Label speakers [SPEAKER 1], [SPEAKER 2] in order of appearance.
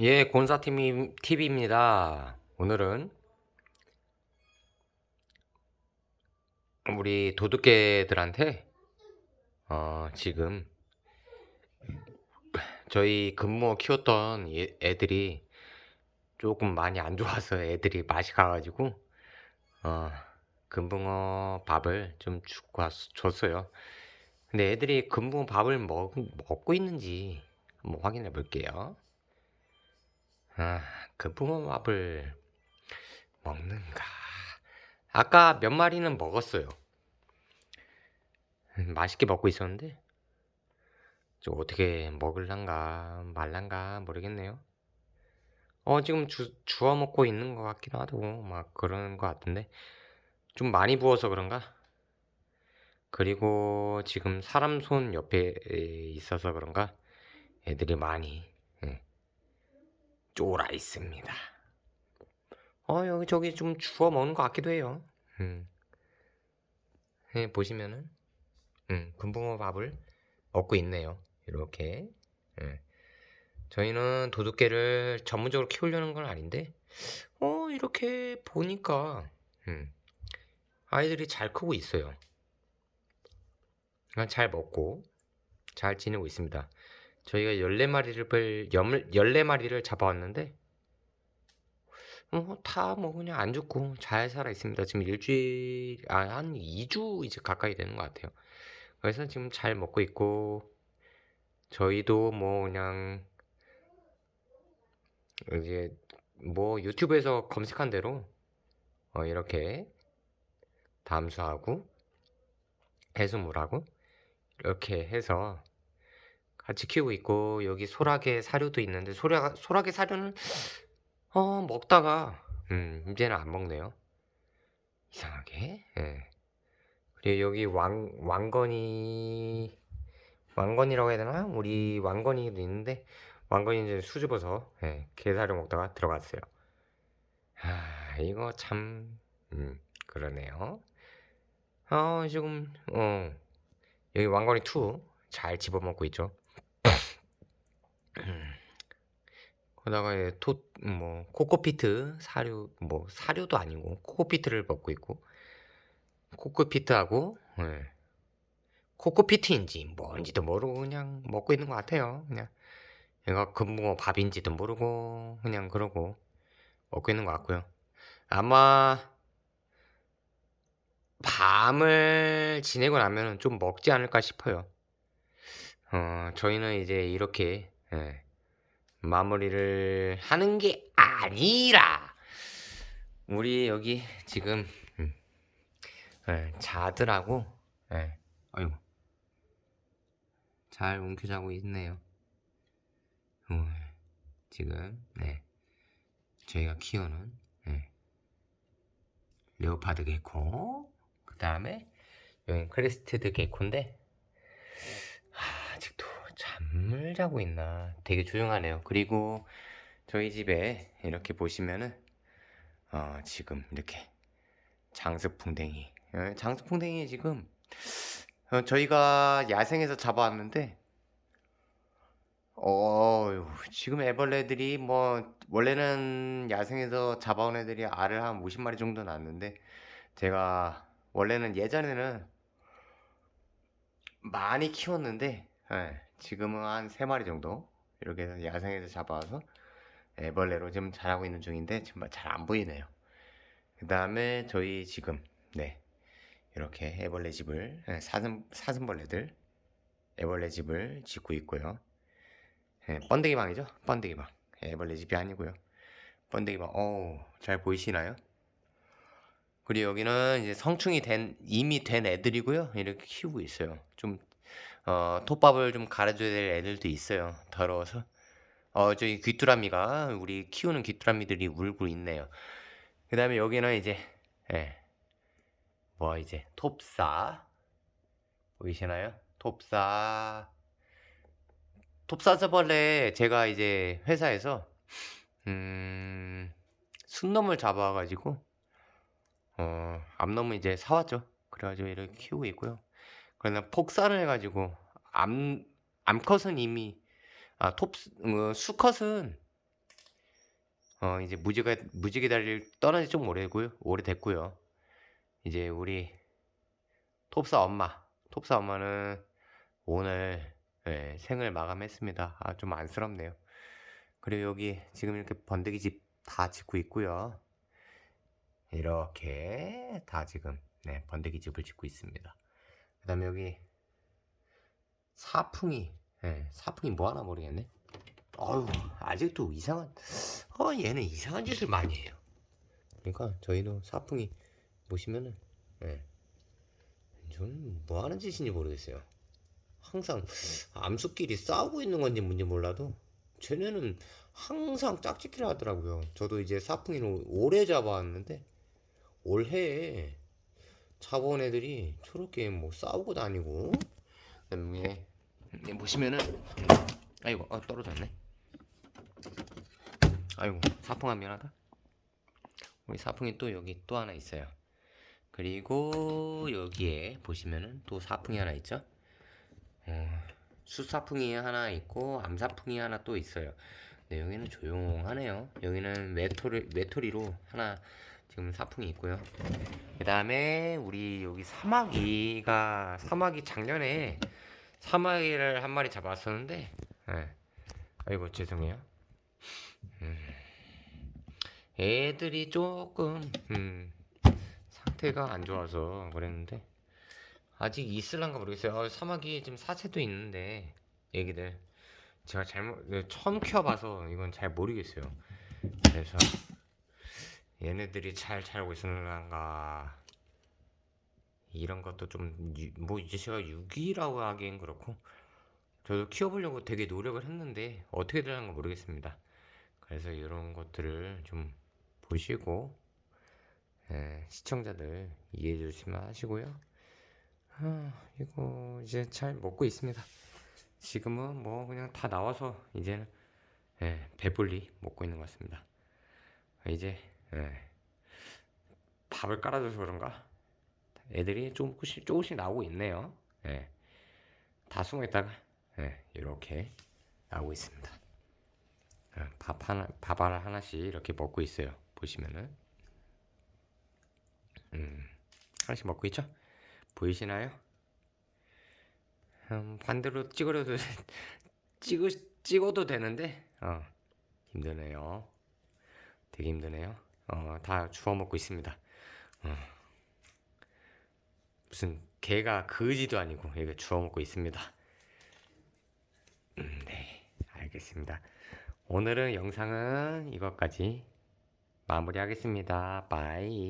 [SPEAKER 1] 예, 곤사팀 TV입니다. 오늘은 우리 도둑개들한테 어, 지금 저희 근무 키웠던 예- 애들이 조금 많이 안 좋아서 애들이 맛이 가가지고 어, 금붕어 밥을 좀 주고 왔- 줬어요. 근데 애들이 금붕어 밥을 먹, 먹고 있는지 한번 확인해 볼게요. 아, 금붕어 밥을 먹는가? 아까 몇 마리는 먹었어요. 음, 맛있게 먹고 있었는데 좀 어떻게 먹을란가 말란가 모르겠네요. 어, 지금 주, 주워 먹고 있는 것 같기도 하고 막 그러는 것 같은데 좀 많이 부어서 그런가? 그리고 지금 사람 손 옆에 있어서 그런가? 애들이 많이 예, 쫄아 있습니다. 어, 여기 저기 좀 주워 먹는 것 같기도 해요. 음. 예, 보시면은 음, 금붕어 밥을 얻고 있네요. 이렇게. 예. 저희는 도둑개를 전문적으로 키우려는 건 아닌데, 어, 이렇게 보니까, 음, 아이들이 잘 크고 있어요. 그냥 잘 먹고, 잘 지내고 있습니다. 저희가 14마리를, 14마리를 잡아왔는데, 어, 다뭐 그냥 안 죽고 잘 살아 있습니다. 지금 일주일, 아, 한 2주 이제 가까이 되는 것 같아요. 그래서 지금 잘 먹고 있고, 저희도 뭐 그냥, 이제 뭐 유튜브에서 검색한 대로, 어, 이렇게 담수하고, 해수물하고, 이렇게 해서 같이 키우고 있고, 여기 소라게 사료도 있는데, 소라, 소라게 사료는, 어, 먹다가, 음, 이제는 안 먹네요. 이상하게, 예. 그리고 여기 왕, 왕건이, 왕건이라고 해야 되나? 우리 왕건이도 있는데, 왕건이 이제 수줍어서, 예, 게 사료 먹다가 들어갔어요. 아, 이거 참, 음, 그러네요. 어, 지금, 어, 여기 왕건이 2 잘 집어먹고 있죠. 거다가 예, 토, 뭐, 코코피트 사료, 뭐, 사료도 아니고, 코코피트를 먹고 있고, 코코피트하고, 예, 코코피트인지 뭔지도 모르고 그냥 먹고 있는 것 같아요. 그냥, 얘가 금붕어 밥인지도 모르고, 그냥 그러고, 먹고 있는 것 같고요. 아마, 밤을 지내고 나면 좀 먹지 않을까 싶어요. 어, 저희는 이제 이렇게, 예, 마무리를 하는 게 아니라 우리 여기 지금 음, 예, 자들하고 예, 아이고 잘 움켜자고 있네요. 어, 지금 네 저희가 키우는 예, 레오파드 개코 그 다음에 여기 크레스티드 개코인데 하, 아직도 잠을 자고 있나 되게 조용하네요. 그리고 저희 집에 이렇게 보시면은 어, 지금 이렇게 장수풍뎅이 어, 장수풍뎅이 지금 어, 저희가 야생에서 잡아왔는데 어 지금 애벌레들이 뭐 원래는 야생에서 잡아온 애들이 알을 한 50마리 정도 낳았는데 제가 원래는 예전에는 많이 키웠는데 예, 지금은 한 3마리 정도 이렇게 해서 야생에서 잡아와서 애벌레로 지금 자라고 있는 중인데 정말 잘 안 보이네요. 그 다음에 저희 지금 네 이렇게 애벌레 집을 예, 사슴 사슴벌레들 애벌레 집을 짓고 있고요. 예, 번데기 방이죠? 번데기 방. 애벌레 집이 아니고요. 번데기 방. 어우, 잘 보이시나요? 그리고 여기는 이제 성충이 된 이미 된 애들이고요. 이렇게 키우고 있어요. 좀 어, 톱밥을 좀 갈아줘야 될 애들도 있어요. 더러워서. 어, 저기 귀뚜라미가 우리 키우는 귀뚜라미들이 울고 있네요. 그 다음에 여기는 이제 예. 뭐 이제 톱사 보이시나요? 톱사 톱사자벌레 제가 이제 회사에서 음 순놈을 잡아가지고 어 암놈을 이제 사왔죠. 그래가지고 이렇게 키우고 있고요. 그러나 폭살을 해가지고 암 암컷은 이미 아 톱 어, 수컷은 어 이제 무지개 무지개 다리를 떠난 지 좀 오래고요. 오래됐고요. 이제 우리 톱사 엄마, 톱사 엄마는 오늘 예, 생을 마감했습니다. 아, 좀 안쓰럽네요. 그리고 여기 지금 이렇게 번데기 집 다 짓고 있고요. 이렇게 다 지금 네, 번데기 집을 짓고 있습니다. 그 다음에 여기 사풍이, 예, 사풍이 뭐 하나 모르겠네. 어휴, 아직도 이상한, 어, 얘는 이상한 짓을 많이 해요. 그러니까 저희도 사풍이 보시면은, 예, 저는 뭐 하는 짓인지 모르겠어요. 항상 암수끼리 싸우고 있는 건지 뭔지 몰라도 쟤네는 항상 짝짓기를 하더라고요. 저도 이제 사풍이를 오래 잡아왔는데 올해 잡아온 애들이 저렇게 뭐 싸우고 다니고 그다음에 여기 보시면은 아이고 어, 떨어졌네. 아이고 사풍아 미안하다. 우리 사풍이 또 여기 또 하나 있어요. 그리고 여기에 보시면은 또 사풍이 하나 있죠. 어, 수사풍이 하나 있고 암사풍이 하나 또 있어요. 근데 여기는 조용하네요. 여기는 외톨이, 외톨이로 하나 지금 사풍이 있고요. 그 다음에 우리 여기 사마귀가 사마귀 작년에 사마귀를 한 마리 잡았었는데, 예. 아이고 죄송해요. 음, 애들이 조금 음, 상태가 안 좋아서 그랬는데 아직 있을란가 모르겠어요. 어, 사마귀 지금 사체도 있는데 얘기들 제가 잘못 네, 처음 키워봐서 이건 잘 모르겠어요. 그래서 얘네들이 잘 자라고 있을란가 이런 것도 좀 뭐 이제 제가 유기라고 하기엔 그렇고 저도 키워보려고 되게 노력을 했는데 어떻게 되는가 모르겠습니다. 그래서 이런 것들을 좀 보시고 예, 시청자들 이해해 주시면 하시고요. 아, 이거 이제 잘 먹고 있습니다. 지금은 뭐 그냥 다 나와서 이제는 예, 배불리 먹고 있는 것 같습니다. 이제 예, 밥을 깔아줘서 그런가 애들이 조금씩 조금씩 나오고 있네요. 예, 다 숨어 있다가 예, 이렇게 나오고 있습니다. 예, 밥 하나 밥 하나 하나씩 이렇게 먹고 있어요. 보시면은 음, 하나씩 먹고 있죠? 보이시나요? 음, 반대로 찍어도 찍으, 찍어도 되는데 어, 힘드네요. 되게 힘드네요. 어, 다 주워 먹고 있습니다. 어. 무슨 개가 그지도 아니고 이게 주워 먹고 있습니다. 음, 네, 알겠습니다. 오늘은 영상은 이것까지 마무리하겠습니다. 바이.